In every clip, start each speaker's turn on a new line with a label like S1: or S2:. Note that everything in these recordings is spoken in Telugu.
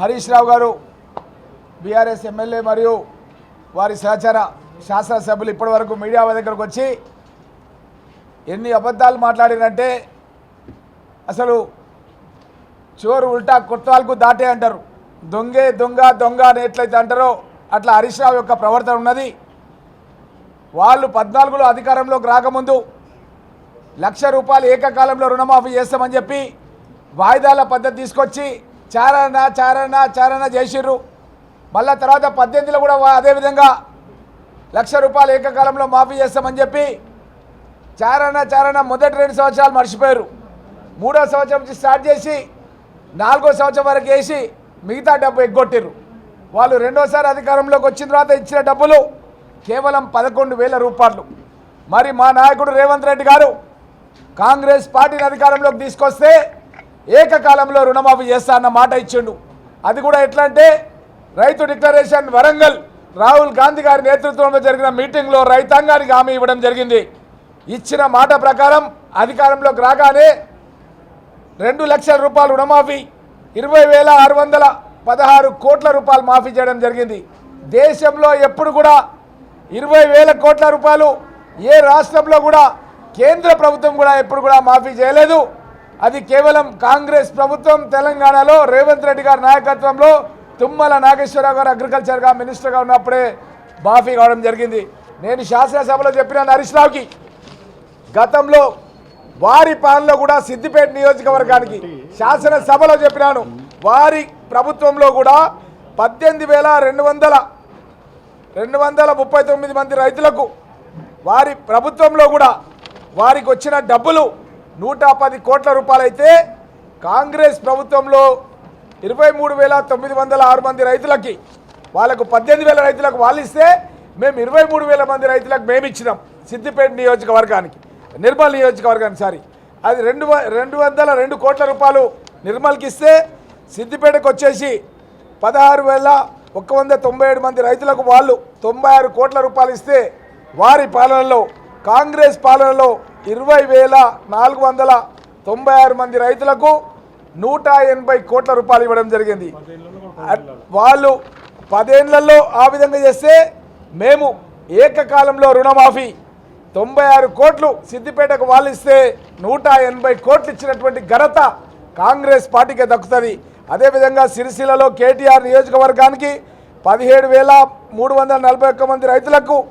S1: హరీష్ రావు గారు బీఆర్ఎస్ ఎమ్మెల్యే మరియు వారి సహచర శాసనసభ్యులు ఇప్పటివరకు మీడియా దగ్గరకు వచ్చి ఎన్ని అబద్ధాలు మాట్లాడినంటే అసలు చోరు ఉల్టా కుత్వాలకు దాటే అంటారు. దొంగే దొంగ దొంగ అని ఎట్లయితే అంటారో అట్లా హరీష్ రావు యొక్క ప్రవర్తన ఉన్నది. వాళ్ళు పద్నాలుగులో అధికారంలోకి రాకముందు లక్ష రూపాయలు ఏకకాలంలో రుణమాఫీ చేస్తామని చెప్పి వాయిదాల పద్ధతి తీసుకొచ్చి చారణ చారణ చారణ చేసిర్రు. మళ్ళా తర్వాత పద్దెనిమిదిలో కూడా అదేవిధంగా లక్ష రూపాయలు ఏకకాలంలో మాఫీ చేస్తామని చెప్పి చారణ చారణ మొదటి రెండు సంవత్సరాలు మర్చిపోయారు. మూడో సంవత్సరం నుంచి స్టార్ట్ చేసి నాలుగో సంవత్సరం వరకు వేసి మిగతా డబ్బు ఎగ్గొట్టిర్రు. వాళ్ళు రెండోసారి అధికారంలోకి వచ్చిన తర్వాత ఇచ్చిన డబ్బులు కేవలం పదకొండు వేల రూపాయలు. మరి మా నాయకుడు రేవంత్ రెడ్డి గారు కాంగ్రెస్ పార్టీని అధికారంలోకి తీసుకొస్తే ఏకకాలంలో రుణమాఫీ చేస్తా అన్న మాట ఇచ్చిండు. అది కూడా ఎట్లా అంటే రైతు డిక్లరేషన్ వరంగల్ రాహుల్ గాంధీ గారి నేతృత్వంలో జరిగిన మీటింగ్లో రైతాంగానికి హామీ ఇవ్వడం జరిగింది. ఇచ్చిన మాట ప్రకారం అధికారంలోకి రాగానే రెండు లక్షల రూపాయలు రుణమాఫీ ఇరవై వేల ఆరు వందల పదహారు కోట్ల రూపాయలు మాఫీ చేయడం జరిగింది. దేశంలో ఎప్పుడు కూడా ఇరవై వేల కోట్ల రూపాయలు ఏ రాష్ట్రంలో కూడా కేంద్ర ప్రభుత్వం కూడా ఎప్పుడు కూడా మాఫీ చేయలేదు. అది కేవలం కాంగ్రెస్ ప్రభుత్వం తెలంగాణలో రేవంత్ రెడ్డి గారి నాయకత్వంలో తుమ్మల నాగేశ్వరరావు గారు అగ్రికల్చర్గా మినిస్టర్గా ఉన్నప్పుడే మాఫీ కావడం జరిగింది. నేను శాసనసభలో చెప్పిన హరీష్ రావుకి గతంలో వారి పాలనలో కూడా సిద్దిపేట నియోజకవర్గానికి శాసనసభలో చెప్పినాను. వారి ప్రభుత్వంలో కూడా పద్దెనిమిది వేల రెండు వందల రెండు వందల ముప్పై తొమ్మిది మంది రైతులకు వారి ప్రభుత్వంలో కూడా వారికి వచ్చిన డబ్బులు నూట పది కోట్ల రూపాయలైతే కాంగ్రెస్ ప్రభుత్వంలో ఇరవై మూడు వేల తొమ్మిది వందల ఆరు మంది రైతులకి వాళ్ళకు పద్దెనిమిది వేల రైతులకు వాళ్ళు ఇస్తే మేము ఇరవై మూడు వేల మంది రైతులకు మేము ఇచ్చినాం సిద్దిపేట నియోజకవర్గానికి నిర్మల్ నియోజకవర్గానికి సారీ. అది రెండు వ- రెండు వందల రెండు కోట్ల రూపాయలు నిర్మల్కి ఇస్తే సిద్దిపేటకు వచ్చేసి పదహారు వేల ఒక వంద తొంభై ఏడు మంది రైతులకు వాళ్ళు తొంభై ఆరు కోట్ల రూపాయలు ఇస్తే వారి పాలనలో కాంగ్రెస్ పాలనలో ఇరవై వేల నాలుగు వందల తొంభై ఆరు మంది రైతులకు నూట ఎనభై కోట్ల రూపాయలు ఇవ్వడం జరిగింది. అట్- వాళ్ళు పదేళ్ళలో ఆ విధంగా చేస్తే మేము ఏకకాలంలో రుణమాఫీ. తొంభై ఆరు కోట్లు సిద్దిపేటకు వాళ్ళు ఇస్తే నూట ఎనభై కోట్లు ఇచ్చినటువంటి ఘనత కాంగ్రెస్ పార్టీకే దక్కుతుంది. అదేవిధంగా సిరిసిల్లలో కేటీఆర్ నియోజకవర్గానికి పదిహేడు వేల మూడు వందల నలభై ఒక్క మంది రైతులకు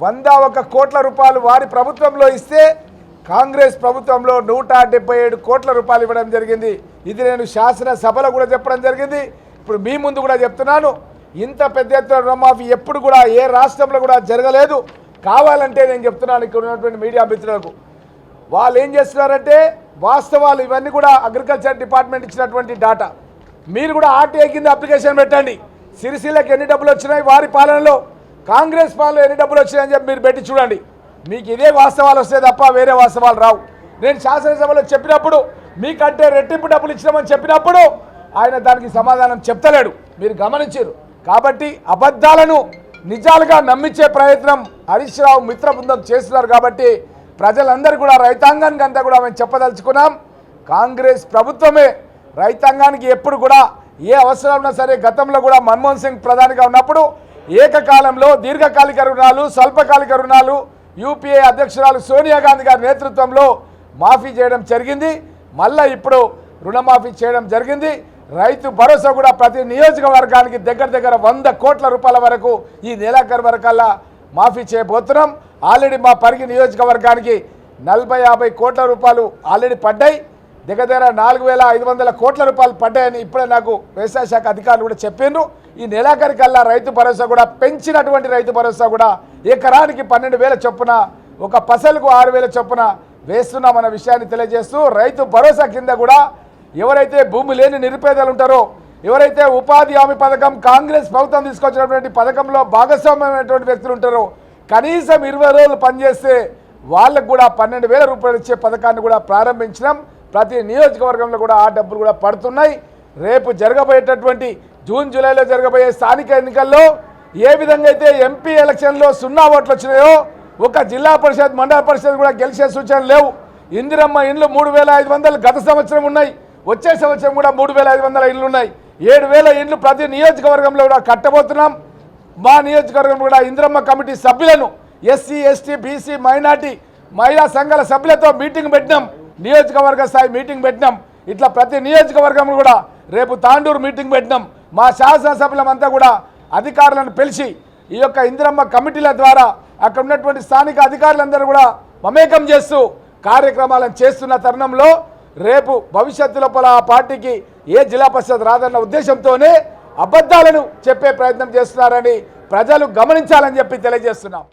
S1: వంద ఒక కోట్ల రూపాయలు వారి ప్రభుత్వంలో ఇస్తే కాంగ్రెస్ ప్రభుత్వంలో నూట డెబ్బై ఏడు కోట్ల రూపాయలు ఇవ్వడం జరిగింది. ఇది నేను శాసనసభలో కూడా చెప్పడం జరిగింది. ఇప్పుడు మీ ముందు కూడా చెప్తున్నాను. ఇంత పెద్ద ఎత్తున రుణమాఫీ ఎప్పుడు కూడా ఏ రాష్ట్రంలో కూడా జరగలేదు. కావాలంటే నేను చెప్తున్నాను ఇక్కడ ఉన్నటువంటి మీడియా మిత్రులకు. వాళ్ళు ఏం చేస్తున్నారంటే వాస్తవాలు ఇవన్నీ కూడా అగ్రికల్చర్ డిపార్ట్మెంట్ ఇచ్చినటువంటి డాటా. మీరు కూడా ఆర్టీఐ కింద అప్లికేషన్ పెట్టండి. సిరిసిల్లకి ఎన్ని డబ్బులు వచ్చినాయి వారి పాలనలో. కాంగ్రెస్ పాలనలో ఎన్ని డబ్బులు వచ్చినాయని చెప్పి మీరు పెట్టి చూడండి. మీకు ఇదే వాస్తవాలు వస్తే తప్ప వేరే వాస్తవాలు రావు. నేను శాసనసభలో చెప్పినప్పుడు మీకంటే రెట్టింపు డబ్బులు ఇచ్చినామని చెప్పినప్పుడు ఆయన దానికి సమాధానం చెప్తలేడు. మీరు గమనించారు. కాబట్టి అబద్ధాలను నిజాలుగా నమ్మించే ప్రయత్నం హరీష్ రావు మిత్ర బృందం చేస్తున్నారు కాబట్టి ప్రజలందరూ కూడా రైతాంగానికి అంతా కూడా మేము చెప్పదలుచుకున్నాం. కాంగ్రెస్ ప్రభుత్వమే రైతాంగానికి ఎప్పుడు కూడా ఏ అవసరం ఉన్నా సరే గతంలో కూడా మన్మోహన్ సింగ్ ప్రధానిగా ఉన్నప్పుడు ఏకకాలంలో దీర్ఘకాలిక రుణాలు స్వల్పకాలిక రుణాలు యూపీఏ అధ్యక్షురాలు సోనియా గాంధీ గారి నేతృత్వంలో మాఫీ చేయడం జరిగింది. మళ్ళీ ఇప్పుడు రుణమాఫీ చేయడం జరిగింది. రైతు భరోసా కూడా ప్రతి నియోజకవర్గానికి దగ్గర దగ్గర వంద కోట్ల రూపాయల వరకు ఈ నెలాఖరు వరకల్లా మాఫీ చేయబోతున్నాం. ఆల్రెడీ మా పరిగి నియోజకవర్గానికి నలభై యాభై కోట్ల రూపాయలు ఆల్రెడీ పడ్డాయి. దగ్గర దగ్గర నాలుగు వేల ఐదు వందల కోట్ల రూపాయలు పడ్డాయని ఇప్పుడే నాకు వ్యవసాయ శాఖ అధికారులు కూడా చెప్పిండ్రు. ఈ నెలాఖరి కల్లా రైతు భరోసా కూడా పెంచినటువంటి రైతు భరోసా కూడా ఎకరానికి పన్నెండు వేల చొప్పున ఒక పసలకు ఆరు వేల చొప్పున వేస్తున్నామన్న విషయాన్ని తెలియజేస్తూ రైతు భరోసా కింద కూడా ఎవరైతే భూమి లేని నిరుపేదలు ఉంటారో ఎవరైతే ఉపాధి హామీ పథకం కాంగ్రెస్ ప్రభుత్వం తీసుకొచ్చినటువంటి పథకంలో భాగస్వామ్యమైనటువంటి వ్యక్తులు ఉంటారో కనీసం ఇరవై రోజులు పనిచేస్తే వాళ్ళకు కూడా పన్నెండు వేల రూపాయలు ఇచ్చే పథకాన్ని కూడా ప్రారంభించినాం. ప్రతి నియోజకవర్గంలో కూడా ఆ డబ్బులు కూడా పడుతున్నాయి. రేపు జరగబోయేటటువంటి జూన్ జూలైలో జరగబోయే స్థానిక ఎన్నికల్లో ఏ విధంగా అయితే ఎంపీ ఎలక్షన్లో సున్నా ఓట్లు వచ్చినాయో ఒక జిల్లా పరిషత్ మండల పరిషత్ కూడా గెలిచే సూచనలు లేవు. ఇందిరమ్మ ఇండ్లు మూడు వేల ఐదు వందలు గత సంవత్సరం ఉన్నాయి. వచ్చే సంవత్సరం కూడా మూడు వేల ఐదు వందల ఇళ్ళు ఉన్నాయి. ఏడు వేల ఇండ్లు ప్రతి నియోజకవర్గంలో కూడా కట్టబోతున్నాం. మా నియోజకవర్గం కూడా ఇందిరమ్మ కమిటీ సభ్యులను ఎస్సీ ఎస్టీ బీసీ మైనార్టీ మహిళా సంఘాల సభ్యులతో మీటింగ్ పెట్టినాం. నియోజకవర్గ స్థాయి మీటింగ్ పెట్టినాం. ఇట్లా ప్రతి నియోజకవర్గం కూడా రేపు తాండూరు మీటింగ్ పెట్టినాం. మా శాసనసభ్యులమంతా కూడా అధికారులను పిలిచి ఈ యొక్క ఇందిరమ్మ కమిటీల ద్వారా అక్కడ ఉన్నటువంటి స్థానిక అధికారులందరూ కూడా మమేకం చేస్తూ కార్యక్రమాలను చేస్తున్న తరుణంలో రేపు భవిష్యత్తు లోపల ఆ పార్టీకి ఏ జిల్లా పరిషత్ రాదన్న ఉద్దేశంతోనే అబద్ధాలను చెప్పే ప్రయత్నం చేస్తున్నారని ప్రజలు గమనించాలని చెప్పి తెలియజేస్తున్నాం.